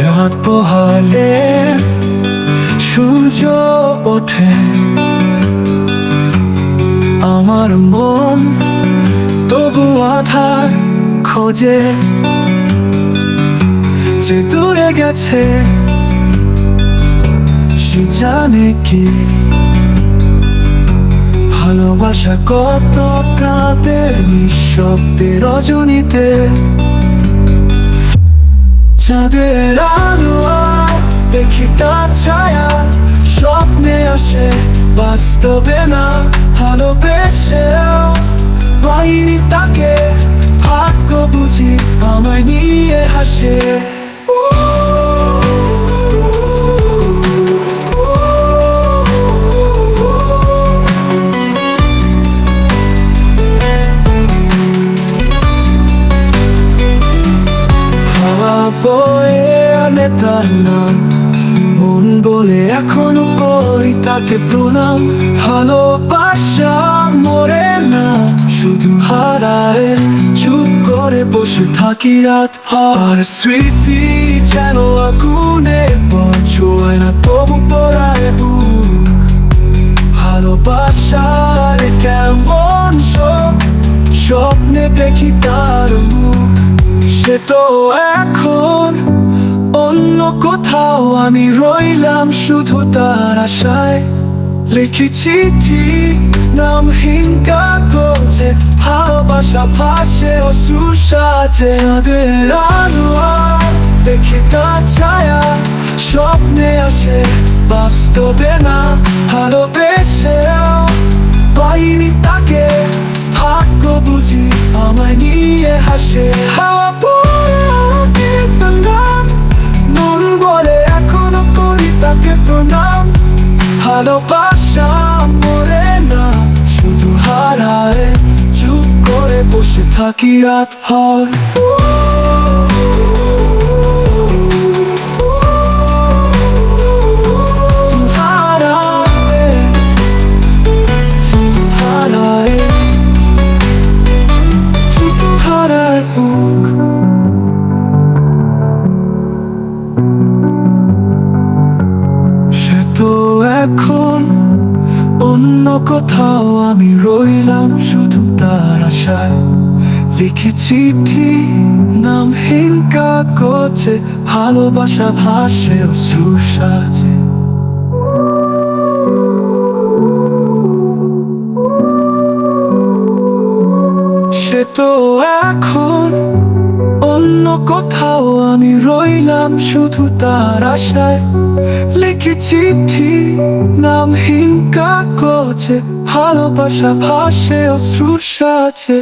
রাত পোহালে সূর্য ওঠে। আমার মন তবু আধার খোঁজে। যে দূরে গেছে, সে জানে কি। ভালোবাসা কত কাঁদে নিঃশব্দে রজনীতে। চাঁদের আলো দেখি তার ছায়া, স্বপ্নে আসে, বাস্তবে না, ভালোবেসে। পাইনি তাকে, ভাগ্য বুঝি আমায় নিয়ে হাসে। বয়ে আনে তার নাম মন বলে এখনও করি তাকে প্রণাম। ভালোবাসা মরে না, শুধু হারায়। চুপ করে বসে থাকি রাত আর স্মৃতি যেন আগুনে পৌঁছয় না তবু তোরায় বুক। ভালোবাসার কেমন সব স্বপ্নে দেখি তার মুখ। সে তো এখন কোথাও আমি রইলাম শুধু তার আশায়। লিখি চিঠি নামহীন কাগজে, ভালোবাসা ভাসে ও সুসাজে। চাঁদের দেখি তার ছায়া, স্বপ্নে আসে, বাস্তবে না ভালোবেসেও পাইনি তাকে, ভাগ্য বুঝি আমায় নিয়ে হাসে। হাওয়া বসে থাকি রাত হয়। তো এখন অন্য কোথাও আমি রইলাম শুধু তার আশায়। লিখে চিঠি নামহীন কাগজে, ভালোবাসা ভাসে সুসাজে। সে তো এখন অন্য কোথাও আমি রইলাম শুধু তার আশায়। লিখি চিঠি নামহীন কাগজে, ভালোবাসা ভাসে অশ্রুর সাজে